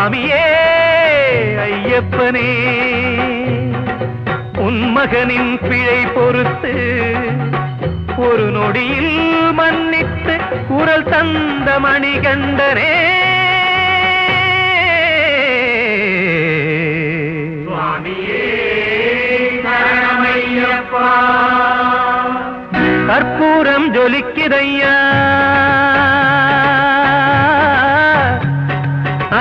என் சுவாமியே ஐயப்பனே. உன் மகனின் பிழை பொறுத்து ஒரு நொடியில் மன்னித்து குரல் தந்த மணிகண்டனே. கற்பூரம் ஜொலிக்குதையா.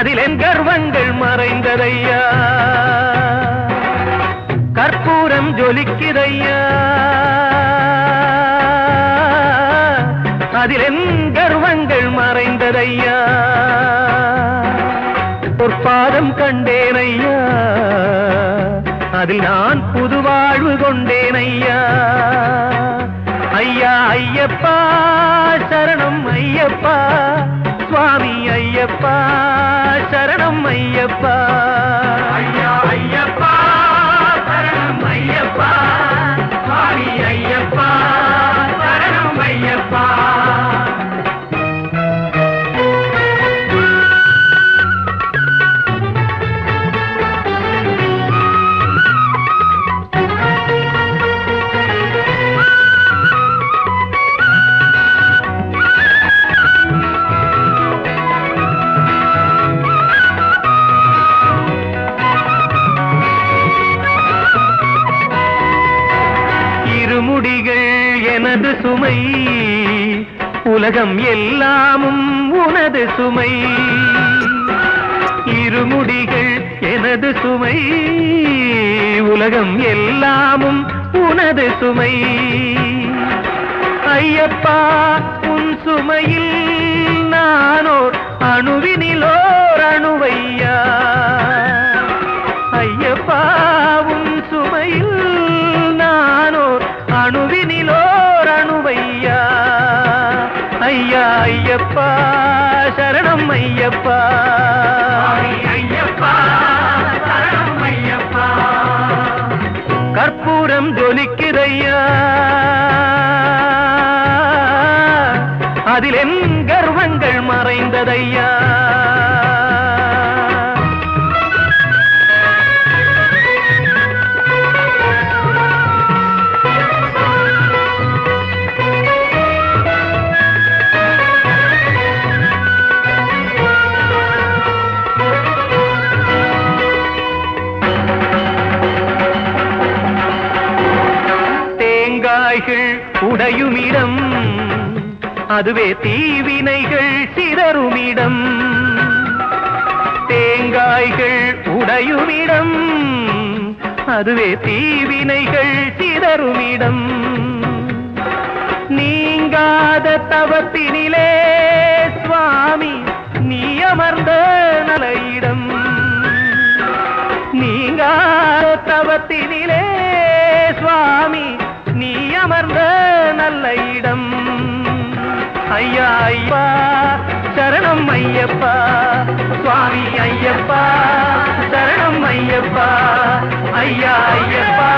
அதில் என் கர்வங்கள் மறைந்ததையா? கற்பூரம் ஜொலிக்கிறையா அதில் என் கர்வங்கள் மறைந்ததையா? பொற்பாதம் கண்டேனையா? அதில் நான் புது வாழ்வு கொண்டேனையா? ஐயா ஐயப்பா சரணம் ஐயப்பா. ஐயப்பா சரணம் ஐயப்பா. ஐயா சுமை. உலகம் எல்லாமும் உனது சுமை. இருமுடிகள் எனது சுமை. உலகம் எல்லாமும் உனது சுமை. ஐயப்பா உன் சுமையில் நானோர் அணுவினிலோர் அணுவையா? அதில் என் கர்வங்கள் மறைந்ததையா? அதுவே தீவினைகள் சிதறுமிடம். தேங்காய்கள் உடையுமிடம். அதுவே தீவினைகள் சிதறுமிடம். நீங்காத தவத்தினிலே சுவாமி நீ அமர்ந்த நலையிடம். ஐயா ஐயா சரணம் ஐயப்பா. சுவாமி ஐயப்பா சரணம் ஐயப்பா. ஐயா ஐயப்பா.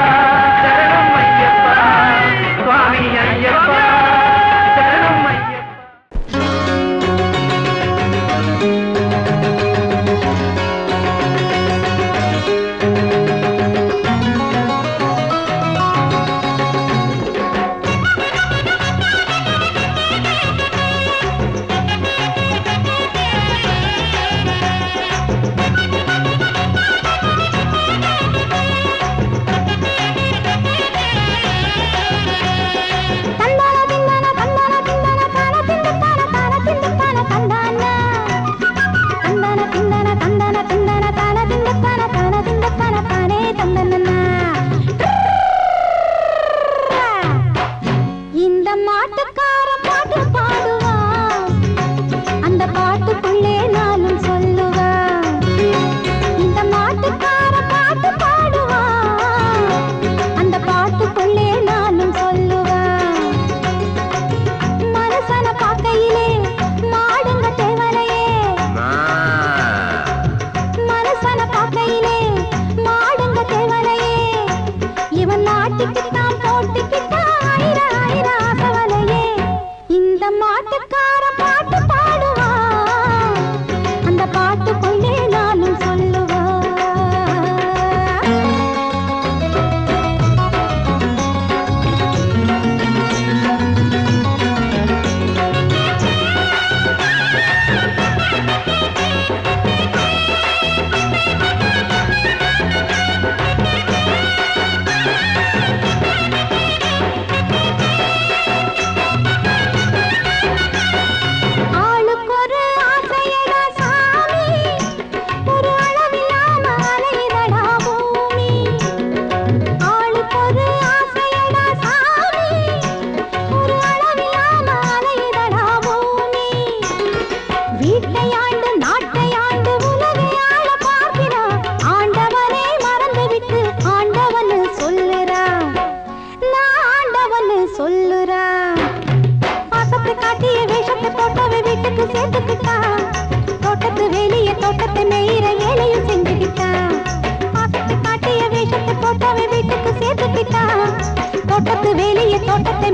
வேலையை தோட்டத்தை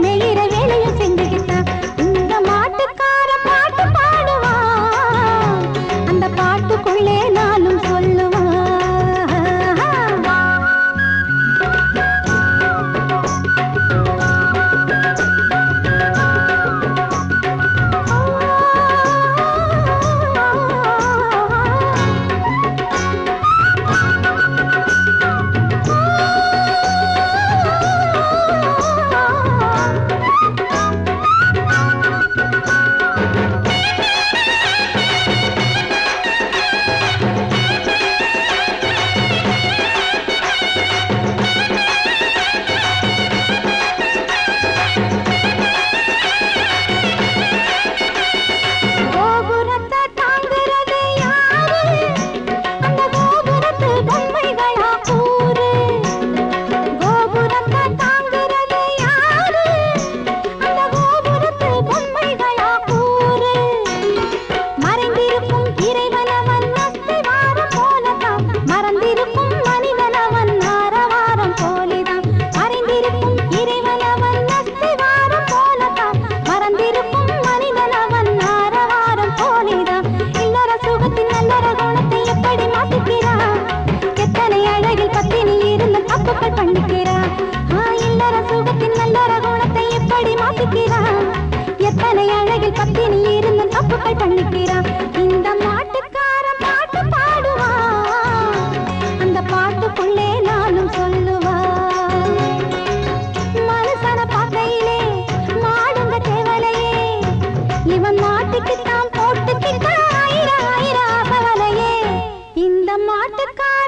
பிணி இருந்து தப்புகள் பண்ணிக்கிறான் இந்த மாட்டுக்கார பாட்டு பாடுவா. அந்த மாட்டுக்கார